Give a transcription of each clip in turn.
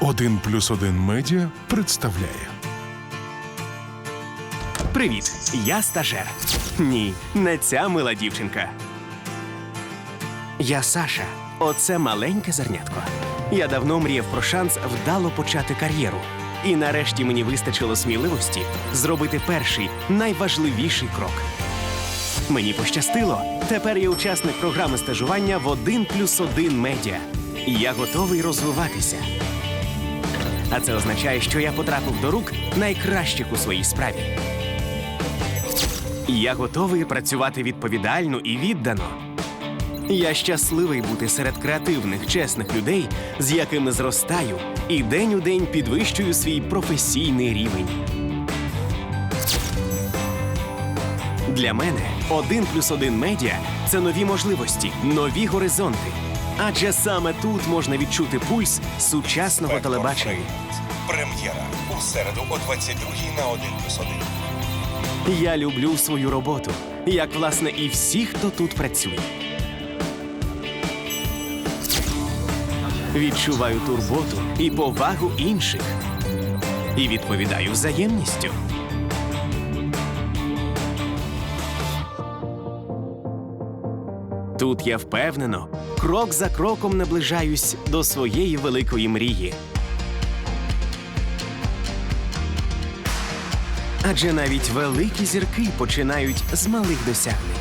Один плюс один медіа представляє Привіт, я стажер. Ні, не ця мила дівчинка. Я Саша. Оце маленьке зернятко. Я давно мріяв про шанс вдало почати кар'єру. І нарешті мені вистачило сміливості зробити перший найважливіший крок. Мені пощастило. Тепер я учасник програми стажування в 1 плюс 1 медіа. Я готовий розвиватися. А це означає, що я потрапив до рук найкращих у своїй справі. Я готовий працювати відповідально і віддано. Я щасливий бути серед креативних, чесних людей, з якими зростаю, і день у день підвищую свій професійний рівень. Для мене один плюс один медіа це нові можливості, нові горизонти. Адже саме тут можна відчути пульс сучасного телебачення. Прем'єра у середу о 22 на 1 плюс 1. Я люблю свою роботу, як власне і всі, хто тут працює. Відчуваю турботу і повагу інших. І відповідаю взаємністю. Тут я впевнено, крок за кроком наближаюсь до своєї великої мрії. Адже навіть великі зірки починають з малих досягнень.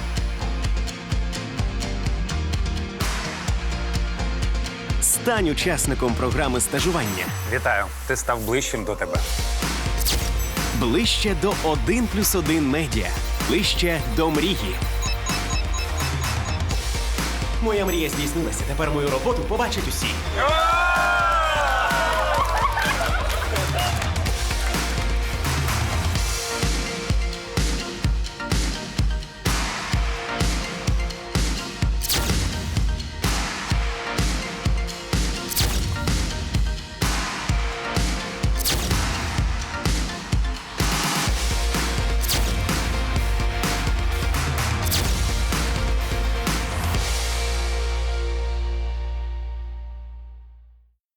Стань учасником програми стажування Вітаю, ти став ближчим до тебе. ближче до 1 плюс 1 медіа, ближче до мрії. Моя мрія здійснилася. Тепер мою роботу побачать усі.